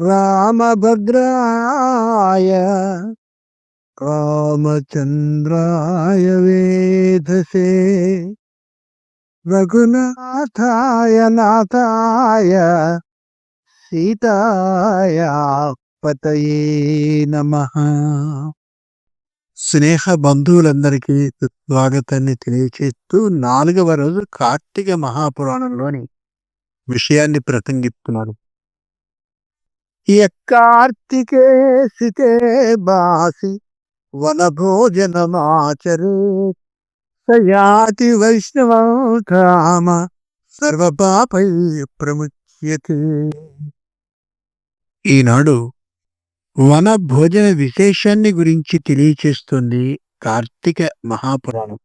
రామభద్రాయ రామచంద్రాయ వేధసే. రఘునాథాయ నాథాయ సీతాయ పతయే నమ. స్నేహ బంధువులందరికీ స్వాగతాన్ని తెలియచేస్తూ నాలుగవ రోజు కార్తీక మహాపురాణంలోని విషయాన్ని ప్రసంగిస్తున్నారు కార్తికేసితే బాసి వనభోజనమాచరే. సయాతి వైష్ణవామ సర్వపాపై ప్రముచ్యతే. ఈనాడు వన భోజన విశేషాన్ని గురించి తెలియచేస్తుంది కార్తీక మహాపురాణం.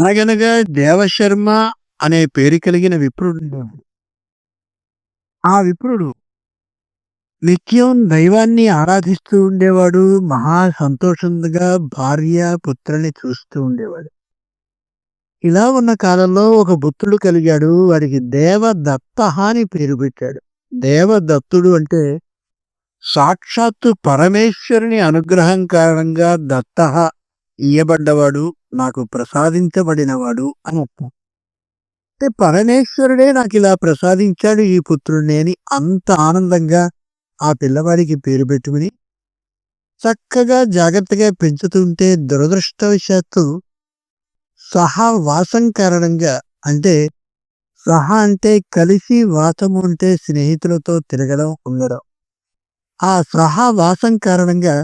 అనగనగా దేవశర్మ అనే పేరు కలిగిన విప్రుడు. ఆ విప్రుడు నిత్యం దైవాన్ని ఆరాధిస్తూ ఉండేవాడు మహా సంతోషంగా భార్య పుత్రుని చూస్తూ ఉండేవాడు. ఇలా ఉన్న కాలంలో ఒక పుత్రుడు కలిగాడు వాడికి దేవదత్త అని పేరు పెట్టాడు. దేవదత్తుడు అంటే సాక్షాత్తు పరమేశ్వరుని అనుగ్రహం కారణంగా దత్త ఇయ్యబడ్డవాడు నాకు ప్రసాదించబడినవాడు అని అర్థం. అంటే పరమేశ్వరుడే నాకు ఇలా ప్రసాదించాడు ఈ పుత్రుడిని అని అంత ఆనందంగా ఆ పిల్లవాడికి పేరు పెట్టుకుని చక్కగా జాగ్రత్తగా పెంచుతుంటే దురదృష్టవశాత్తు సహా వాసం కారణంగా అంటే సహా అంటే కలిసి వాసము అంటే స్నేహితులతో తిరగడం ఉండడం. ఆ సహవాసం కారణంగా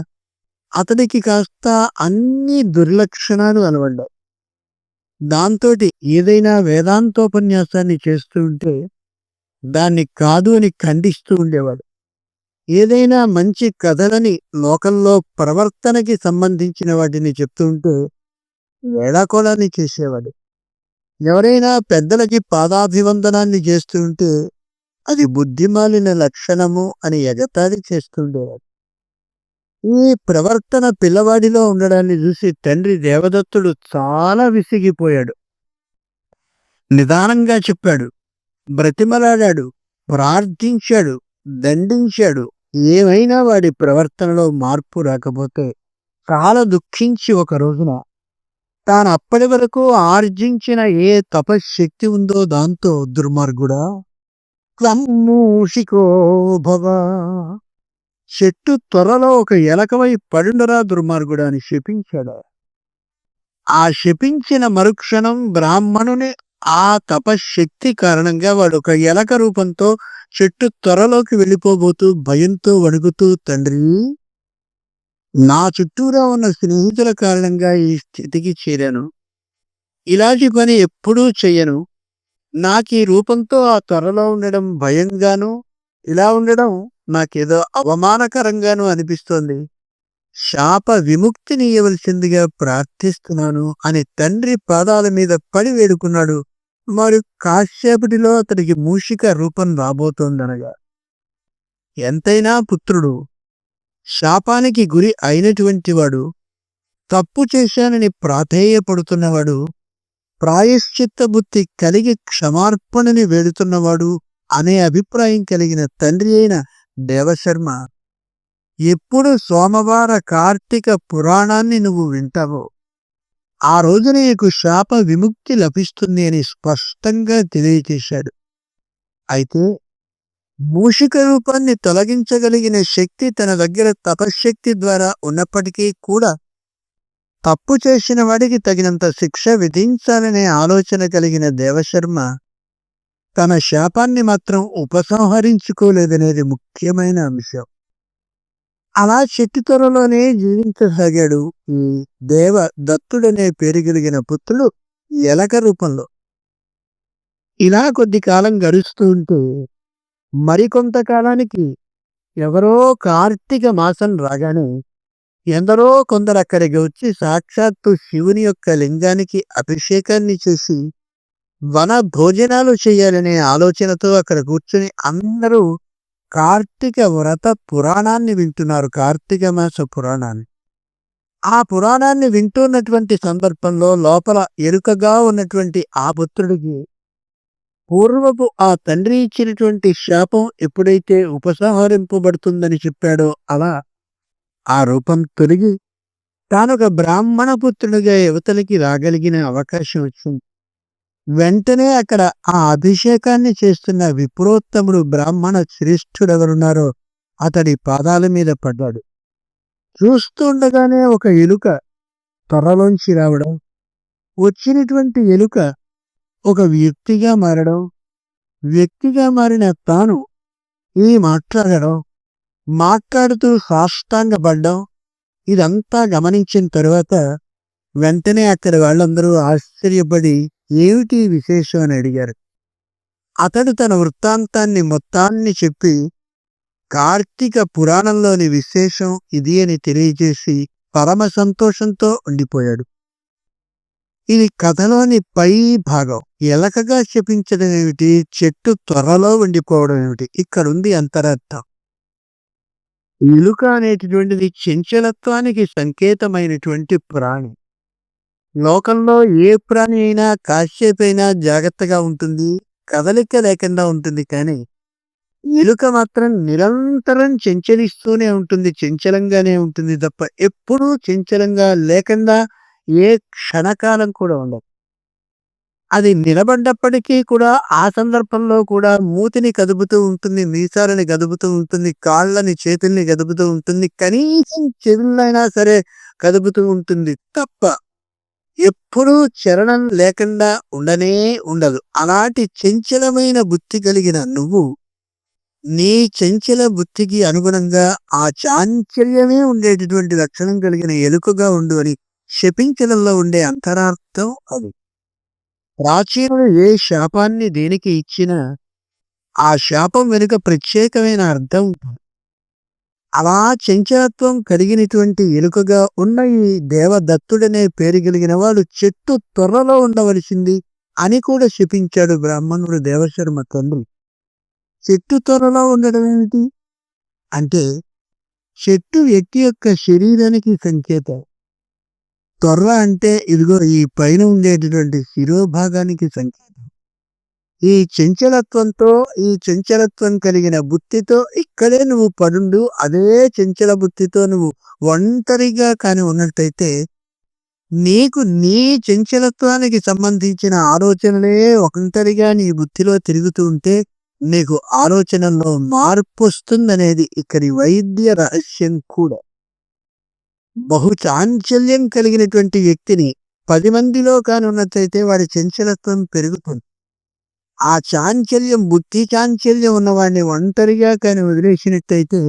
అతడికి కాస్త అన్ని దుర్లక్షణాలు అలవడ్డాయి. దాంతోటి ఏదైనా వేదాంతోపన్యాసాన్ని చేస్తూ ఉంటే దాన్ని కాదు అని ఖండిస్తూ ఉండేవాడు. ఏదైనా మంచి కథలని లోకంలో ప్రవర్తనకి సంబంధించిన వాటిని చెప్తుంటే వేళాకోళాన్ని చేసేవాడు. ఎవరైనా పెద్దలకి పాదాభివందనాన్ని చేస్తుంటే అది బుద్ధిమాలిన లక్షణము అని ఎగతాళి చేస్తుండేవాడు ఈ ప్రవర్తన పిల్లవాడిలో ఉండడాన్ని చూసి తండ్రి దేవదత్తుడు చాలా విసిగిపోయాడు. నిదానంగా చెప్పాడు. బ్రతిమలాడాడు. ప్రార్థించాడు. దండించాడు. ఏమైనా వాడి ప్రవర్తనలో మార్పు రాకపోతే చాలా దుఃఖించి ఒక రోజున తాను అప్పటి వరకు ఆర్జించిన ఏ తపశక్తి ఉందో దాంతో దుర్మార్గుడా? క్లమ్మూషికో భవ. చెట్టు త్వరలో ఒక ఎలకవై పడుండరా దుర్మార్గుడా అని శపించాడు? ఆ శపించిన మరుక్షణం బ్రాహ్మణుని ఆ తపశక్తి కారణంగా వాడు ఒక ఎలక రూపంతో చెట్టు త్వరలోకి వెళ్ళిపోబోతూ భయంతో వణుకుతూ తండ్రి నా చుట్టూరా ఉన్న స్నేహితుల కారణంగా ఈ స్థితికి చేరాను. ఇలాంటి పని ఎప్పుడూ చెయ్యను. నాకు ఈ రూపంతో ఆ త్వరలో ఉండడం భయంగాను ఇలా ఉండడం నాకేదో అవమానకరంగాను అనిపిస్తోంది. శాప విముక్తిని ఇవ్వవలసిందిగా ప్రార్థిస్తున్నాను అని తండ్రి పాదాల మీద పడి వేడుకున్నాడు. మరి కాసేపటిలో అతడికి మూషిక రూపం రాబోతోందనగా. ఎంతైనా పుత్రుడు శాపానికి గురి అయినటువంటి వాడు తప్పు చేశానని ప్రాధేయపడుతున్నవాడు ప్రాయశ్చిత్త బుద్ధి కలిగి క్షమార్పణని వేడుతున్నవాడు అనే అభిప్రాయం కలిగిన తండ్రి అయిన దేవశర్మ ఎప్పుడు సోమవార కార్తీక పురాణాన్ని నువ్వు వింటావో ఆ రోజు నీకు శాప విముక్తి లభిస్తుంది అని స్పష్టంగా తెలియచేశాడు అయితే మూషిక రూపాన్ని తొలగించగలిగిన శక్తి తన దగ్గర తపశ్శక్తి ద్వారా ఉన్నప్పటికీ కూడా తప్పు చేసిన వాడికి తగినంత శిక్ష విధించాలనే ఆలోచన కలిగిన దేవశర్మ తన శాపాన్ని మాత్రం ఉపసంహరించుకోలేదనేది ముఖ్యమైన అంశం. అలా శక్తి త్వరలోనే జీవించసాగాడు. ఈ దేవ దత్తుడనే పేరు కలిగిన పుత్రుడు ఎలక రూపంలో. ఇలా కొద్ది కాలం గడుస్తూ ఉంటే మరికొంతకాలానికి ఎవరో కార్తీక మాసం రాగానే ఎందరో కొందరు అక్కడికి వచ్చి సాక్షాత్తు శివుని యొక్క లింగానికి అభిషేకాన్ని చేసి వన భోజనాలు చేయాలనే ఆలోచనతో అక్కడ కూర్చుని అందరూ కార్తీక వ్రత పురాణాన్ని వింటున్నారు కార్తీక మాస పురాణాన్ని. ఆ పురాణాన్ని వింటున్నటువంటి సందర్భంలో లోపల ఎరుకగా ఉన్నటువంటి ఆ పుత్రుడికి పూర్వపు ఆ తండ్రి ఇచ్చినటువంటి శాపం ఎప్పుడైతే ఉపసంహరింపబడుతుందని చెప్పాడో అలా ఆ రూపం తొలగి తానొక బ్రాహ్మణ పుత్రుడిగా యువతలకి రాగలిగిన అవకాశం వచ్చింది. వెంటనే అక్కడ ఆ అభిషేకాన్ని చేస్తున్న విప్రోత్తముడు బ్రాహ్మణ శ్రేష్ఠుడు ఎవరున్నారో అతడి పాదాల మీద పడ్డాడు. చూస్తుండగానే ఒక ఎలుక త్వరలోంచి రావడం వచ్చినటువంటి ఎలుక ఒక వ్యక్తిగా మారడం వ్యక్తిగా మారిన తాను ఈ మాట్లాడడం మాట్లాడుతూ సాష్టాంగపడ్డం ఇదంతా గమనించిన తరువాత వెంటనే అక్కడ వాళ్ళందరూ ఆశ్చర్యపడి ఏమిటి విశేషం అని అడిగారు. అతడు తన వృత్తాంతాన్ని మొత్తాన్ని చెప్పి కార్తీక పురాణంలోని విశేషం ఇది అని తెలియజేసి పరమ సంతోషంతో ఉండిపోయాడు. ఇది కథలోని పై భాగం. ఎలకగా శపించడం ఏమిటి? చెట్టు త్వరలో ఉండిపోవడం ఏమిటి? ఇక్కడుంది అంతరార్థం. ఇలుక అనేటటువంటిది చంచలత్వానికి సంకేతమైనటువంటి ప్రాణి. లోకంలో ఏ ప్రాణి అయినా కాసేపైనా జాగ్రత్తగా ఉంటుంది కదలిక లేకుండా ఉంటుంది కానీ ఎలుక మాత్రం నిరంతరం చెంచలిస్తూనే ఉంటుంది చెంచలంగానే ఉంటుంది తప్ప ఎప్పుడూ చెంచలంగా లేకుండా ఏ క్షణకాలం కూడా ఉండదు. అది నిలబడ్డప్పటికీ కూడా ఆ సందర్భంలో కూడా మూతిని కదుపుతూ ఉంటుంది మీసాలని కదుపుతూ ఉంటుంది కాళ్ళని చేతుల్ని కదుపుతూ ఉంటుంది కనీసం చెవులైనా సరే కదుపుతూ ఉంటుంది తప్ప ఎప్పుడూ చరణం లేకుండా ఉండనే ఉండదు. అలాంటి చంచలమైన బుద్ధి కలిగిన నువ్వు నీ చంచల బుద్ధికి అనుగుణంగా ఆ చాంచల్యమే ఉండేటటువంటి లక్షణం కలిగిన ఎలుకగా ఉండు అని శపించడంలో ఉండే అంతరార్థం అది. ప్రాచీనుడు ఏ శాపాన్ని దేనికి ఇచ్చినా ఆ శాపం వెనుక ప్రత్యేకమైన అర్థం ఉంటుంది. అలా చంచలత్వం కలిగినటువంటి ఎలుకగా ఉన్న ఈ దేవదత్తుడనే పేరు కలిగిన వాడు చెట్టు త్వరలో ఉండవలసింది అని కూడా శపించాడు బ్రాహ్మణుడు దేవశర్మ తండ్రి. చెట్టు త్వరలో ఉండడం ఏమిటి? అంటే చెట్టు వ్యక్తి యొక్క శరీరానికి సంకేతం. త్వర అంటే ఇదిగో ఈ పైన ఉండేటటువంటి శిరోభాగానికి సంకేతం. ఈ చంచలత్వంతో ఈ చంచలత్వం కలిగిన బుద్ధితో ఇక్కడే నువ్వు పడుండు అదే చంచల బుద్ధితో నువ్వు ఒంటరిగా కాని ఉన్నట్టయితే నీకు నీ చంచలత్వానికి సంబంధించిన ఆలోచనలే ఒంటరిగా నీ బుద్ధిలో తిరుగుతూ ఉంటే నీకు ఆలోచనల్లో మార్పు వస్తుందనేది ఇక్కడి వైద్య రహస్యం కూడా. బహు చాంచల్యం కలిగినటువంటి వ్యక్తిని పది మందిలో కానున్నట్లయితే వాడి చంచలత్వం పెరుగుతుంది. ఆ చాంచల్యం బుద్ధి చాంచల్యం ఉన్నవాడిని ఒంటరిగా కాని వదిలేసినట్టయితే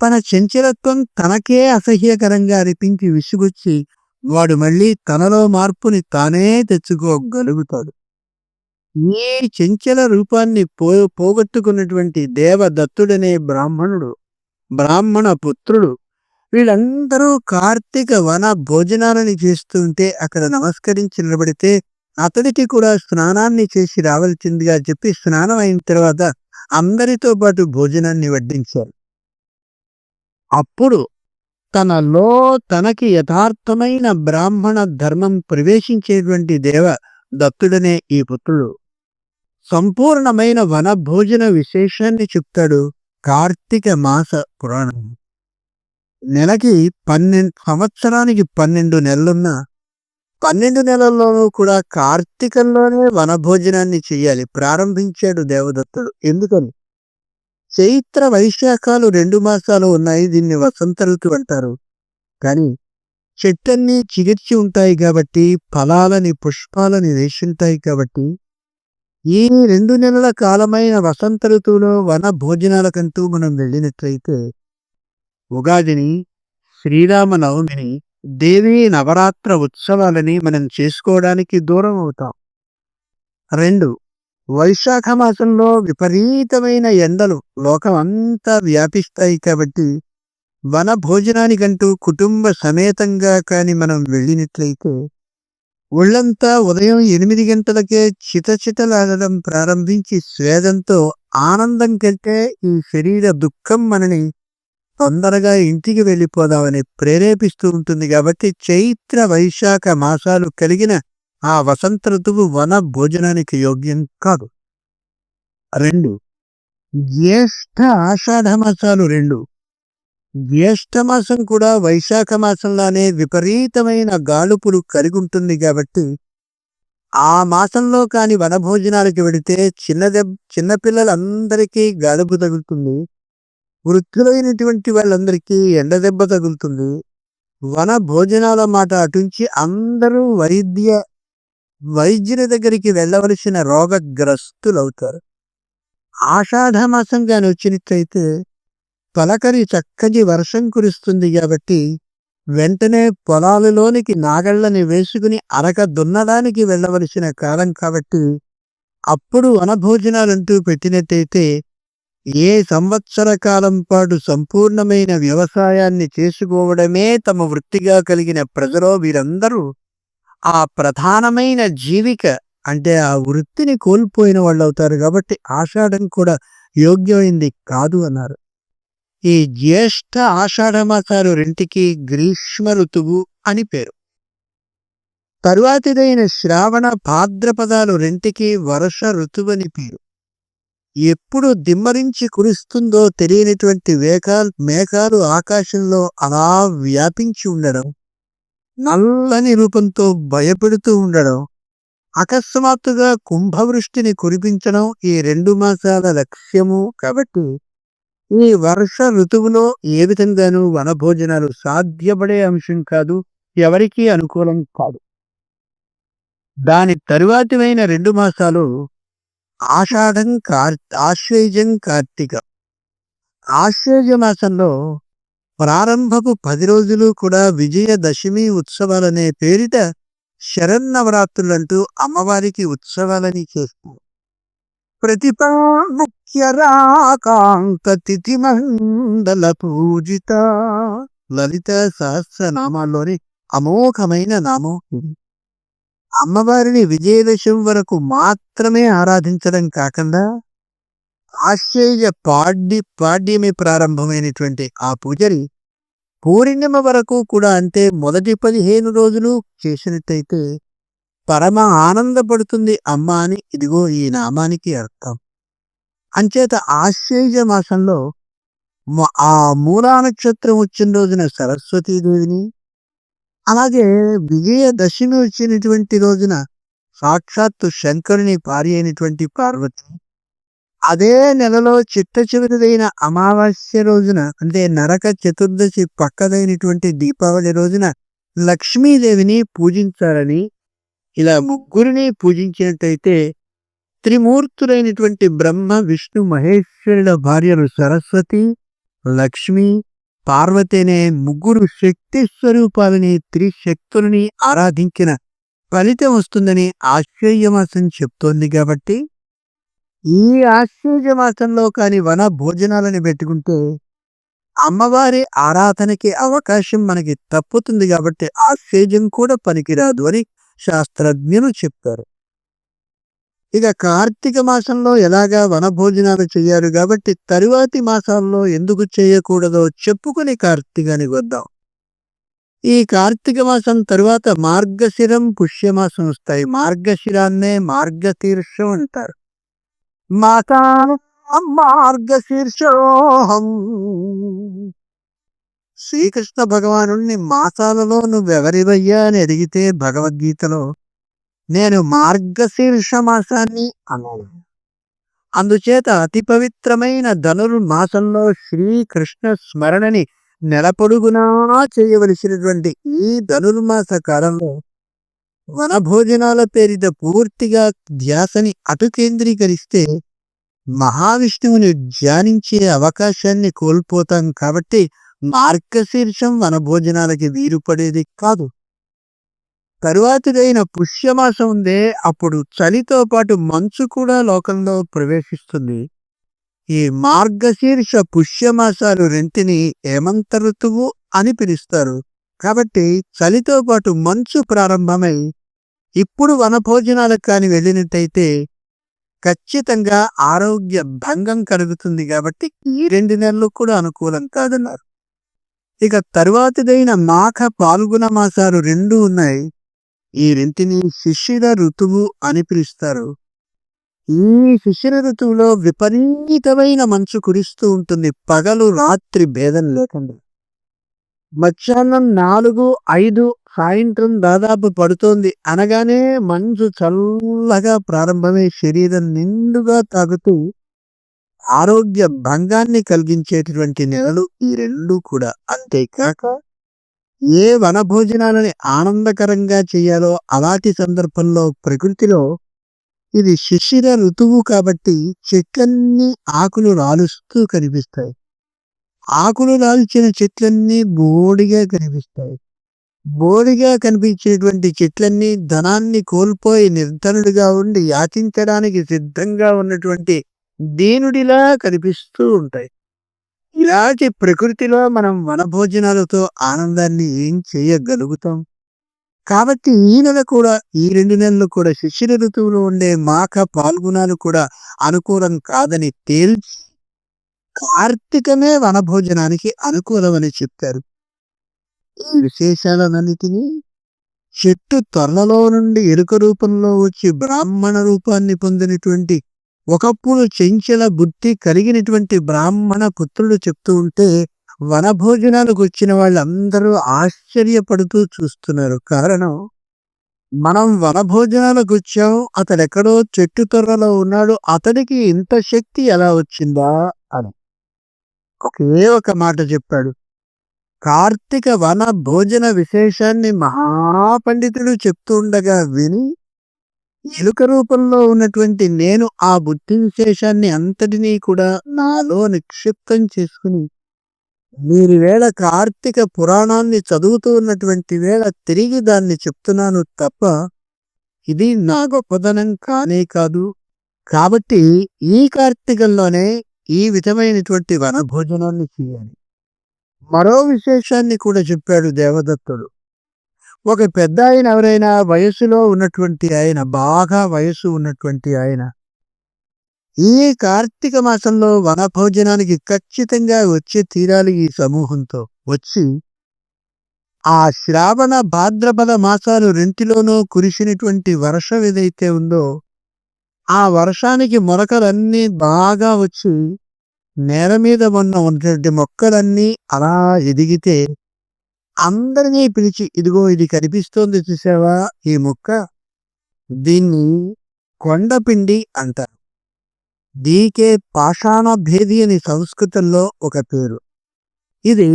తన చంచలత్వం తనకే అసహ్యకరంగా అనిపించి విసుగొచ్చి వాడు మళ్ళీ తనలో మార్పుని తానే తెచ్చుకోగలుగుతాడు. ఈ చంచల రూపాన్ని పో పోగొట్టుకున్నటువంటి దేవదత్తుడనే బ్రాహ్మణుడు బ్రాహ్మణ పుత్రుడు వీళ్ళందరూ కార్తీక వన భోజనాలని చేస్తుంటే అక్కడ నమస్కరించి నిలబడితే అతడికి కూడా స్నానాన్ని చేసి రావాల్సిందిగా చెప్పి స్నానం అయిన తర్వాత అందరితో పాటు భోజనాన్ని వడ్డించారు. అప్పుడు తనలో తనకి యథార్థమైన బ్రాహ్మణ ధర్మం ప్రవేశించేటువంటి దేవ దత్తుడనే ఈ పుత్రుడు. సంపూర్ణమైన వన భోజన విశేషాన్ని చెప్తాడు కార్తీక మాస పురాణం నెలకి పన్నెండు సంవత్సరానికి పన్నెండు నెలలున్న పన్నెండు నెలల్లోనూ కూడా కార్తీకంలోనే వనభోజనాన్ని చెయ్యాలి ప్రారంభించాడు దేవదత్తుడు. ఎందుకని? చైత్ర వైశాఖాలు రెండు మాసాలు ఉన్నాయి. దీన్ని వసంత ఋతు అంటారు. కానీ చెట్టన్నీ చిగిర్చి ఉంటాయి కాబట్టి ఫలాలని పుష్పాలని వేసుంటాయి కాబట్టి ఈ రెండు నెలల కాలమైన వసంత ఋతువులో వన భోజనాలకంటూ మనం వెళ్ళినట్లయితే ఉగాదిని శ్రీరామనవమిని దేవీ నవరాత్ర ఉత్సవాలని మనం చేసుకోవడానికి దూరం అవుతాం. రెండు వైశాఖ మాసంలో విపరీతమైన ఎండలు లోకం అంతా వ్యాపిస్తాయి కాబట్టి వన భోజనానికంటూ కుటుంబ సమేతంగా కానీ మనం వెళ్ళినట్లయితే ఒళ్ళంతా ఉదయం ఎనిమిది గంటలకే చితచితలాడడం ప్రారంభించి స్వేదంతో ఆనందం కంటే ఈ శరీర దుఃఖం మనని తొందరగా ఇంటికి వెళ్ళిపోదామని ప్రేరేపిస్తూ ఉంటుంది కాబట్టి చైత్ర వైశాఖ మాసాలు కలిగిన ఆ వసంత ఋతువు వన భోజనానికి యోగ్యం కాదు. రెండు. జ్యేష్ఠ ఆషాఢ మాసాలు రెండు. జ్యేష్ఠ మాసం కూడా వైశాఖ మాసంలానే విపరీతమైన గాలుపులు కలిగుంటుంది కాబట్టి ఆ మాసంలో కాని వనభోజనాలకి వెడితే చిన్న దెబ్బ చిన్నపిల్లలందరికీ గాలుపు తగులుతుంది. వృద్ధులైనటువంటి వాళ్ళందరికీ ఎండ దెబ్బ తగులుతుంది. వన భోజనాల మాట అటుంచి అందరూ వైద్య వైద్యుల దగ్గరికి వెళ్ళవలసిన రోగగ్రస్తులవుతారు. ఆషాఢ మాసం కాని వచ్చినట్లయితే పలకరి చక్కని వర్షం కురుస్తుంది కాబట్టి వెంటనే పొలాలలోనికి నాగళ్ళని వేసుకుని అరక దున్నడానికి వెళ్ళవలసిన కాలం కాబట్టి అప్పుడు వనభోజనాలంటూ పెట్టినట్టయితే ఏ సంవత్సర కాలం పాటు సంపూర్ణమైన వ్యవసాయాన్ని చేసుకోవడమే తమ వృత్తిగా కలిగిన ప్రజలో వీరందరూ ఆ ప్రధానమైన జీవిక అంటే ఆ వృత్తిని కోల్పోయిన వాళ్ళు అవుతారు కాబట్టి ఆషాఢం కూడా యోగ్యమైంది కాదు అన్నారు. ఈ జ్యేష్ఠ ఆషాఢమాసాలు రెంటికి గ్రీష్మ ఋతువు అని పేరు. తరువాతిదైన శ్రావణ భాద్రపదాలు రెంటికి వర్ష ఋతువని పేరు. ఎప్పుడు దిమ్మరించి కురుస్తుందో తెలియనటువంటి వేకాలు మేఘాలు ఆకాశంలో అలా వ్యాపించి ఉండడం నల్లని రూపంతో భయపెడుతూ ఉండడం అకస్మాత్తుగా కుంభవృష్టిని కురిపించడం ఈ రెండు మాసాల లక్ష్యము కాబట్టి ఈ వర్ష ఋతువులో ఏ విధంగానూ వనభోజనాలు సాధ్యపడే అంశం కాదు ఎవరికీ అనుకూలం కాదు. దాని తరువాతివైన రెండు మాసాలు ఆషాఢం కార్ ఆశ్వేజం కార్తీక. ఆశ్వేజ మాసంలో ప్రారంభపు పది రోజులు కూడా విజయదశమి ఉత్సవాలనే పేరిట శరన్నవరాత్రులంటూ అమ్మవారికి ఉత్సవాలని చేస్తారు ప్రతిపా ముఖ్య రాకాంత తిథి మండల పూజిత లలిత సహస్రనామాల్లోని అమోఘమైన నామం ఇది. అమ్మవారిని విజయదశమి వరకు మాత్రమే ఆరాధించడం కాకుండా ఆశ్చర్య పాడ్య పాడ్యమి ప్రారంభమైనటువంటి ఆ పూజని పూర్ణిమ వరకు కూడా అంటే మొదటి పదిహేను రోజులు చేసినట్టయితే పరమ ఆనందపడుతుంది అమ్మ అని ఇదిగో ఈ నామానికి అర్థం. అంచేత ఆశ్చర్య మాసంలో ఆ మూలా నక్షత్రం వచ్చిన రోజున సరస్వతీదేవిని అలాగే విజయదశమి వచ్చినటువంటి రోజున సాక్షాత్తు శంకరుని భార్య అయినటువంటి పార్వతి అదే నెలలో చిట్ట చివరిదైన అమావాస్య రోజున అంటే నరక చతుర్దశి పక్కదైనటువంటి దీపావళి రోజున లక్ష్మీదేవిని పూజించాలని ఇలా ముగ్గురిని పూజించినట్టయితే త్రిమూర్తులైనటువంటి బ్రహ్మ విష్ణు మహేశ్వరుల భార్యలు సరస్వతి లక్ష్మి పార్వతేనే ముగ్గురు శక్తి స్వరూపాలని త్రిశక్తులని ఆరాధించిన ఫలితం వస్తుందని ఆశ్చర్యమాసం చెప్తోంది కాబట్టి ఈ ఆశ్చర్య మాసంలో కాని వన భోజనాలని పెట్టుకుంటే అమ్మవారి ఆరాధనకి అవకాశం మనకి తప్పుతుంది కాబట్టి ఆశ్చర్యం కూడా పనికిరాదు అని శాస్త్రజ్ఞులు చెప్పారు. ఇక కార్తీక మాసంలో ఎలాగా వనభోజనాలు చేయాలి కాబట్టి తరువాతి మాసాల్లో ఎందుకు చేయకూడదో చెప్పుకుని కార్తీకానికి వద్దాం. ఈ కార్తీక మాసం తరువాత మార్గశిరం పుష్యమాసం వస్తాయి. మార్గశిరాన్నే మార్గశీర్షం అంటారు. మాతా మార్గశీర్షోహం. శ్రీకృష్ణ భగవాను మాసాలలో నువ్వెవరివయ్యా అని అడిగితే భగవద్గీతలో నేను మార్గశీర్ష మాసాన్ని అన్నాను అందుచేత అతి పవిత్రమైన ధనుర్మాసంలో శ్రీకృష్ణ స్మరణని నెలపొడుగునా చేయవలసినటువంటి ఈ ధనుర్మాస కాలంలో వనభోజనాల పేరిట పూర్తిగా ధ్యాసని అటు కేంద్రీకరిస్తే మహావిష్ణువుని ధ్యానించే అవకాశాన్ని కోల్పోతాం కాబట్టి మార్గశీర్షం వనభోజనాలకి వీలు పడేది కాదు. తరువాతిదైన పుష్యమాసం ఉందే అప్పుడు చలితో పాటు మంచు కూడా లోకంలో ప్రవేశిస్తుంది. ఈ మార్గశీర్ష పుష్యమాసాలు రెంటిని హేమంత ఋతువు అని పిలుస్తారు. కాబట్టి చలితో పాటు మంచు ప్రారంభమై ఇప్పుడు వనభోజనాలకు కాని వెళ్ళినట్టయితే ఖచ్చితంగా ఆరోగ్య భంగం కలుగుతుంది కాబట్టి ఈ రెండు నెలలు కూడా అనుకూలం కాదన్నారు. ఇక తరువాతిదైన మాఘ పాల్గొన మాసాలు రెండు ఉన్నాయి. ఈ రెంటిని శిశిర ఋతువు అని పిలుస్తారు. ఈ శిశిర ఋతువులో విపరీతమైన మంచు కురిస్తూ ఉంటుంది. పగలు రాత్రి భేదం లేకుండా. మధ్యాహ్నం నాలుగు ఐదు సాయంత్రం దాదాపు పడుతోంది. అనగానే మంచు చల్లగా ప్రారంభమై శరీరం నిండుగా తాగుతూ ఆరోగ్య భంగాన్ని కలిగించేటటువంటి నెలలు ఈ రెండు కూడా. అంతేకాక ఏ వనభోజనాలని ఆనందకరంగా చేయాలో అలాంటి సందర్భంలో ప్రకృతిలో ఇది శిశిర ఋతువు కాబట్టి చెట్లన్నీ ఆకులు రాలుస్తూ కనిపిస్తాయి. ఆకులు రాల్చిన చెట్లన్నీ బోడిగా కనిపిస్తాయి. బోడిగా కనిపించేటువంటి చెట్లన్నీ ధనాన్ని కోల్పోయి నిర్ధనుడిగా ఉండి యాచించడానికి సిద్ధంగా ఉన్నటువంటి దీనుడిలా కనిపిస్తూ ఉంటాయి. ఇలాంటి ప్రకృతిలో మనం వనభోజనాలతో ఆనందాన్ని ఏం చేయగలుగుతాం? కాబట్టి ఈ నెల కూడా ఈ రెండు నెలలు కూడా శిశిర ఋతువులో ఉండే మాక పాల్గొనాలు కూడా అనుకూలం కాదని తేల్చి కార్తీకమే వనభోజనానికి అనుకూలమని చెప్పారు. ఈ విశేషాలన్నిటినీ చెట్టు త్వరలో నుండి ఎరుక రూపంలో వచ్చి బ్రాహ్మణ రూపాన్ని పొందినటువంటి ఒకప్పుడు చెంచల బుద్ధి కలిగినటువంటి బ్రాహ్మణ పుత్రుడు చెప్తూ ఉంటే వనభోజనాలకు వచ్చిన వాళ్ళందరూ ఆశ్చర్యపడుతూ చూస్తున్నారు. కారణం మనం వనభోజనాలకు వచ్చాం అతడు ఎక్కడో చెట్టు తొర్రలో ఉన్నాడు అతడికి ఇంత శక్తి ఎలా వచ్చిందా అని. ఒకే ఒక మాట చెప్పాడు. కార్తీక వన భోజన విశేషాన్ని మహాపండితుడు చెప్తూ ఉండగా విని ఎలుక రూపంలో ఉన్నటువంటి నేను ఆ బుద్ధి విశేషాన్ని అంతటినీ కూడా నాలో నిక్షిప్తం చేసుకుని మీరు వేళ కార్తీక పురాణాన్ని చదువుతూ ఉన్నటువంటి వేళ తిరిగి దాన్ని చెప్తున్నాను తప్ప ఇది నా గొప్పదనం కానే కాదు. కాబట్టి ఈ కార్తీకంలోనే ఈ విధమైనటువంటి వనభోజనాన్ని చేయాలి. మరో విశేషాన్ని కూడా చెప్పాడు దేవదత్తుడు. ఒక పెద్ద ఆయన ఎవరైనా వయసులో ఉన్నటువంటి ఆయన బాగా వయసు ఉన్నటువంటి ఆయన ఈ కార్తీక మాసంలో వనభోజనానికి ఖచ్చితంగా వచ్చి తీరాలి ఈ సమూహంతో. వచ్చి ఆ శ్రావణ భాద్రపద మాసాలు రెంటిలోనూ కురిసినటువంటి వర్షం ఏదైతే ఉందో ఆ వర్షానికి మొలకలన్నీ బాగా వచ్చి నేల మీద ఉన్న ఉన్నటువంటి మొక్కలన్నీ అలా ఎదిగితే అందరినీ పిలిచి ఇదిగో ఇది కనిపిస్తోంది చూసావా? ఈ మొక్క దీన్ని కొండపిండి అంటారు. దీకే పాషాణ భేది అని సంస్కృతంలో ఒక పేరు. ఇది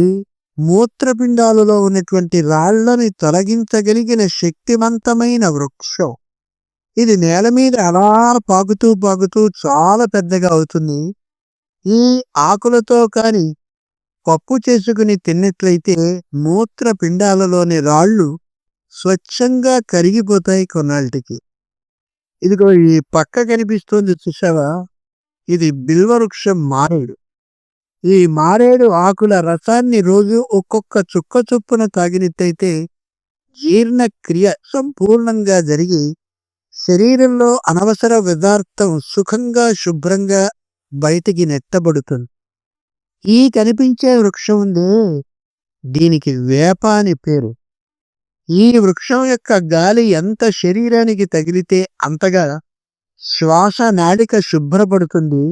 మూత్రపిండాలలో ఉన్నటువంటి రాళ్ళని తొలగించగలిగిన శక్తివంతమైన వృక్షం. ఇది నేల మీద అలా పాకుతూ పాకుతూ చాలా పెద్దగా అవుతుంది. ఈ ఆకులతో కానీ పప్పు చేసుకుని తిన్నట్లయితే మూత్రపిండాలలోని రాళ్ళు స్వచ్ఛంగా కరిగిపోతాయి కొన్నాళ్ళకి. ఇదిగో ఈ పక్క కనిపిస్తుంది చూసావా ఇది బిల్వవృక్షం మారేడు. ఈ మారేడు ఆకుల రసాన్ని రోజు ఒక్కొక్క చుక్క చొప్పున తాగినట్టయితే జీర్ణక్రియ సంపూర్ణంగా జరిగి శరీరంలో అనవసర పదార్థం సుఖంగా శుభ్రంగా బయటికి నెట్టబడుతుంది. ఈ కనిపించే వృక్షం ఉంది. దీనికి వేప అని పేరు. ఈ వృక్షం యొక్క గాలి ఎంత శరీరానికి తగిలితే అంతగా శ్వాస నాడిక శుభ్రపడుతుంది.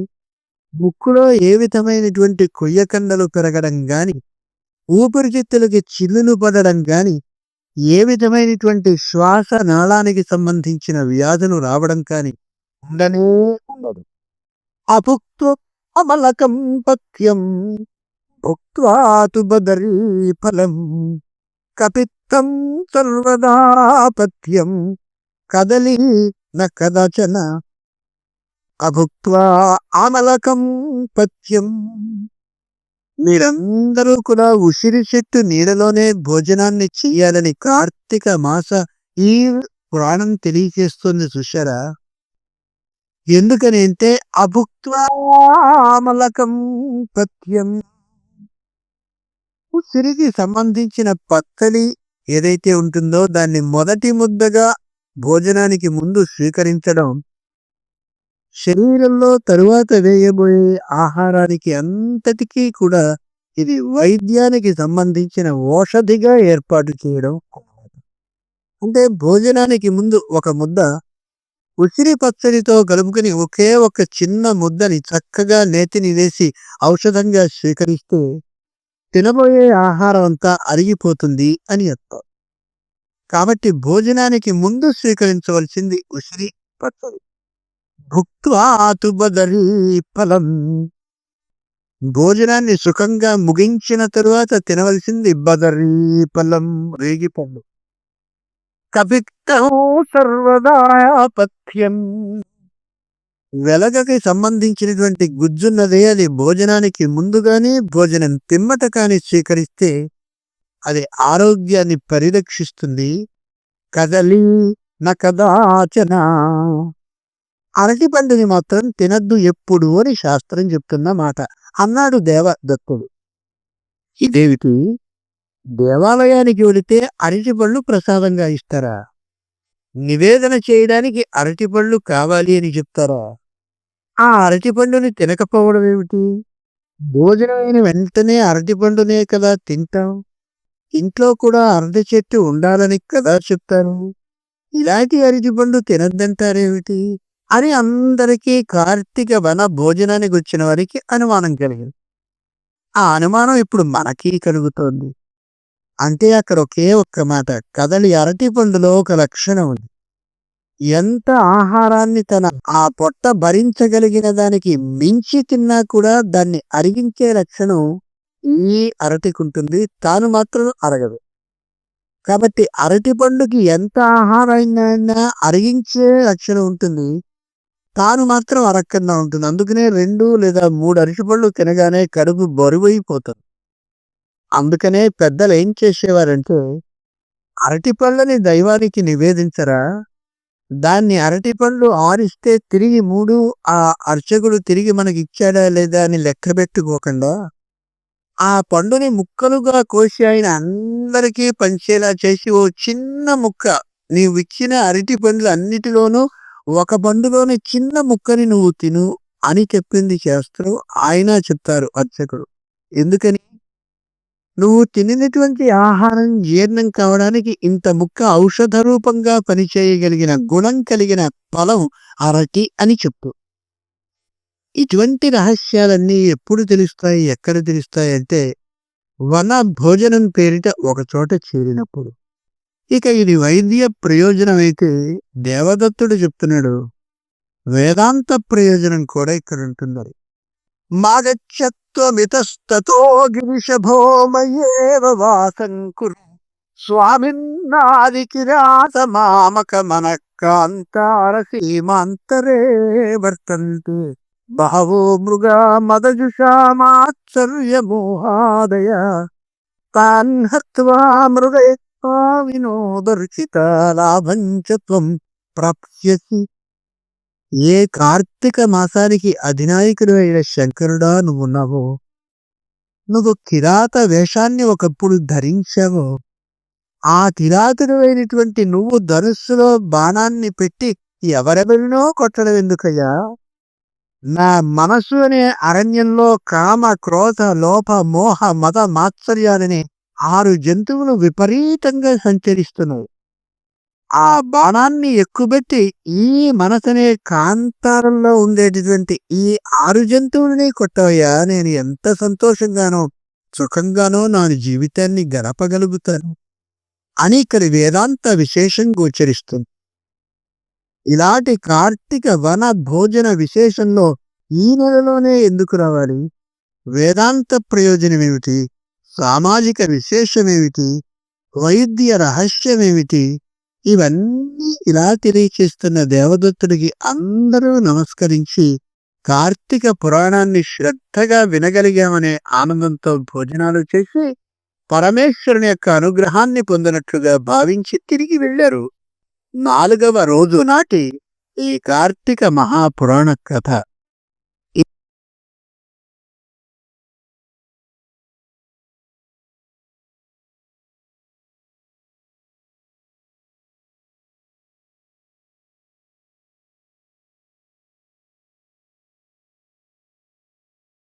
ముక్కులో ఏ విధమైనటువంటి కొయ్యకండలు పెరగడం గాని ఊపిరితిత్తులకి చిల్లులు పడడం గాని ఏ విధమైనటువంటి శ్వాస నాళానికి సంబంధించిన వ్యాధులు రావడం కానీ ఉండనే ఉండదు. అపుక్తో అమలకం పక్యం భుక్వాతు బదరీ ఫలం. కపిత్తం సర్వదా పథ్యం. కదలి న కదచన. అభుక్వా ఆమలకం పథ్యం. మీరందరూ కూడా ఉసిరి చెట్టు నీడలోనే భోజనాన్ని చెయ్యాలని కార్తీక మాస ఈ పురాణం తెలియచేస్తుంది చూశారా? ఎందుకని అంటే అభుక్వామలకం పథ్యం ఉసిరికి సంబంధించిన పత్తలి ఏదైతే ఉంటుందో దాన్ని మొదటి ముద్దగా భోజనానికి ముందు స్వీకరించడం శరీరంలో తరువాత వేయబోయే ఆహారానికి అంతటికీ కూడా ఇది వైద్యానికి సంబంధించిన ఔషధిగా ఏర్పాటు చేయడం. అంటే భోజనానికి ముందు ఒక ముద్ద ఉసిరి పచ్చడితో కలుపుకుని ఒకే ఒక చిన్న ముద్దని చక్కగా నేతిని వేసి ఔషధంగా స్వీకరిస్తే తినబోయే ఆహారం అంతా అరిగిపోతుంది అని అర్థం. కాబట్టి భోజనానికి ముందు స్వీకరించవలసింది ఉసిరి పచ్చడి. భుక్త్వా తుబదరీ ఫలం. భోజనాన్ని సుఖంగా ముగించిన తరువాత తినవలసింది బదరీ ఫలం రేగిపండు కపి సర్వదాయాపథ్యం వెలగకి సంబంధించినటువంటి గుజ్జున్నదే అది భోజనానికి ముందుగానే భోజనం తిమ్మట కాని స్వీకరిస్తే అది ఆరోగ్యాన్ని పరిరక్షిస్తుంది. కదలి నకదాచన అరటి పండుని మాత్రం తినద్దు ఎప్పుడు అని శాస్త్రం చెప్తున్న మాట. అన్నాడు దేవదత్తుడు. ఇదేమిటి దేవాలయానికి వెళితే అరటి పళ్ళు ప్రసాదంగా ఇస్తారా? నివేదన చేయడానికి అరటిపళ్ళు కావాలి అని చెప్తారా? ఆ అరటిపండుని తినకపోవడం ఏమిటి? భోజనమైన వెంటనే అరటిపండునే కదా తింటాం. ఇంట్లో కూడా అరటి చెట్టు ఉండాలని కదా చెప్తారు. ఇలాంటి అరటిపండు తినద్దంటారేమిటి? అని అందరికీ కార్తీక వన భోజనానికి వచ్చిన వారికి అనుమానం కలిగింది. ఆ అనుమానం ఇప్పుడు మనకి కలుగుతోంది. అంటే అక్కడ ఒకే ఒక్క మాట కదలి అరటి పండులో ఒక లక్షణం ఉంది. ఎంత ఆహారాన్ని తన ఆ పొట్ట భరించగలిగిన దానికి మించి తిన్నా కూడా దాన్ని అరిగించే లక్షణం ఈ అరటికుంటుంది తాను మాత్రం అరగదు. కాబట్టి అరటి పండుకి ఎంత ఆహారాన్ని అరిగించే లక్షణం ఉంటుంది తాను మాత్రం అరక్కన్నా ఉంటుంది. అందుకనే రెండు లేదా మూడు అరటిపళ్ళు తినగానే కడుపు బరువైపోతుంది. అందుకనే పెద్దలు ఏం చేసేవారంటే అరటి పళ్ళని దైవానికి నివేదించరా? దాన్ని అరటిపళ్ళు ఆరిస్తే తిరిగి మూడు ఆ అర్చకుడు తిరిగి మనకి ఇచ్చాడా లేదా అని లెక్క పెట్టుకోకుండా ఆ పండుని ముక్కలుగా కోసి ఆయన అందరికీ పంచేలా చేసి ఓ చిన్న ముక్క నీవు ఇచ్చిన అరటి పండ్లు అన్నిటిలోనూ ఒక పండులోని చిన్న ముక్కని నువ్వు తిను అని చెప్పింది చేస్తారు ఆయన చెప్తారు అర్చకుడు. ఎందుకని? నువ్వు తినినటువంటి ఆహారం జీర్ణం కావడానికి ఇంత ముక్క ఔషధ రూపంగా పనిచేయగలిగిన గుణం కలిగిన ఫలం అరటి అని చెప్పు. ఇటువంటి రహస్యాలన్నీ ఎప్పుడు తెలుస్తాయి ఎక్కడ తెలుస్తాయి అంటే వన భోజనం పేరిట ఒక చోట చేరినప్పుడు. ఇక ఇది వైద్య ప్రయోజనం అయితే దేవదత్తుడు చెప్తున్నాడు వేదాంత ప్రయోజనం కూడా ఇక్కడ ఉంటుంది మాగచ్చత్వమితస్తతో గిరిషభోమయేవ వాసం కురు స్వామిన్నాది కిరాత మామక మన కాంతార సీమాంతరే వర్తంతే బహవో మృగా మదజుషామాశ్చర్యమోహాదయ తాన్ హత్వా మృగ వినోదర్చిత లాభంచ త్వం ప్రాప్స్యసి ఏ కార్తీక మాసానికి అధినాయకుడు అయిన శంకరుడా నువ్వున్నావో? నువ్వు కిరాత వేషాన్ని ఒకప్పుడు ధరించావో? ఆ కిరాతుడు అయినటువంటి నువ్వు ధనుస్సులో బాణాన్ని పెట్టి ఎవరెవరినో కొట్టడం ఎందుకయ్యా? నా మనసు అనే అరణ్యంలో కామ క్రోధ లోప మోహ మత మాత్సర్యాలని ఆరు జంతువులు విపరీతంగా సంచరిస్తున్నాయి ఆ బాణాన్ని ఎక్కుబెట్టి ఈ మనసనే కాంతారంలో ఉండేటటువంటి ఈ ఆరు జంతువులని కొట్టవయ్యా. నేను ఎంత సంతోషంగానో సుఖంగానో నా జీవితాన్ని గడపగలుగుతాను అని ఇక్కడ వేదాంత విశేషం గోచరిస్తుంది. ఇలాంటి కార్తీక వన భోజన విశేషంలో ఈ నెలలోనే ఎందుకు రావాలి? వేదాంత ప్రయోజనం ఏమిటి సామాజిక విశేషమేమిటి? వైద్య రహస్యమేమిటి? ఇవన్నీ ఇలా తెలియచేస్తున్న దేవదత్తుడికి అందరూ నమస్కరించి కార్తీక పురాణాన్ని శ్రద్ధగా వినగలిగామనే ఆనందంతో భోజనాలు చేసి పరమేశ్వరుని యొక్క అనుగ్రహాన్ని పొందినట్లుగా భావించి తిరిగి వెళ్ళారు. నాలుగవ రోజు నాటి ఈ కార్తీక మహాపురాణ కథ.